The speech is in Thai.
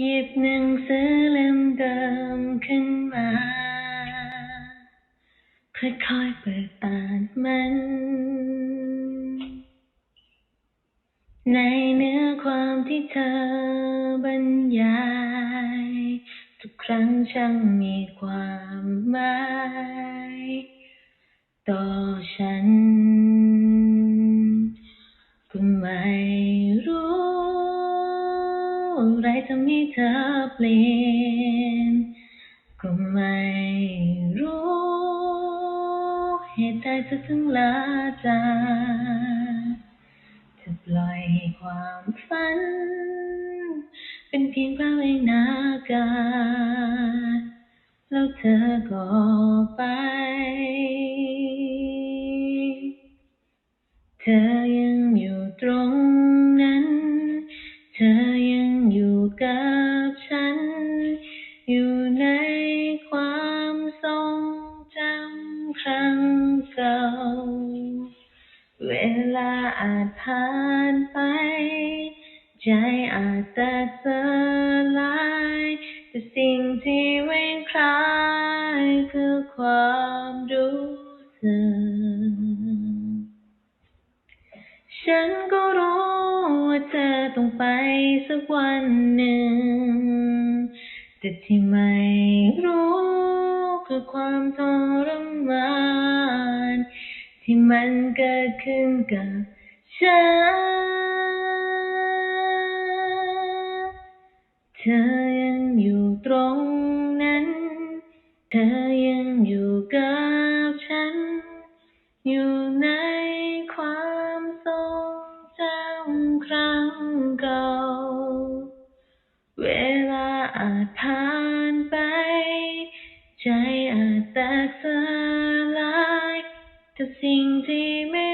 หยิบหนังสือเล่มเดิมขึ้นมา ค่อยๆเปิดอ่านมัน ในเนื้อความที่เธอบรรยาย ทุกครั้งช่างมีความหมาย ต่อฉันก็ไม่ ไรทำให้เธอเปลี่ยนก็ไม่รู้เหตุใดเธอถึงลาจากเธอปล่อยให้ความฝัน เป็นเพียงภาพในากาแล้วเธอก็ไป เธอยังอยู่ตรงนั้น เธอ ผ่านไป ใจอาจแตกสลายแต่สิ่งที่ไม่คล้ายคือความรู้สึกฉันก็รู้ว่าเธอต้องไปสักวันหนึ่ง แต่ที่ไม่รู้คือความทรมานที่มันเกิดขึ้นกับ ฉันเธอยังอยู่ตรงนั้น เธอยังอยู่กับฉัน อยู่ในความทรงจำครั้งเก่า เวลาอาจผ่านไป ใจอาจแตกสลายแต่สิ่งที่ไม่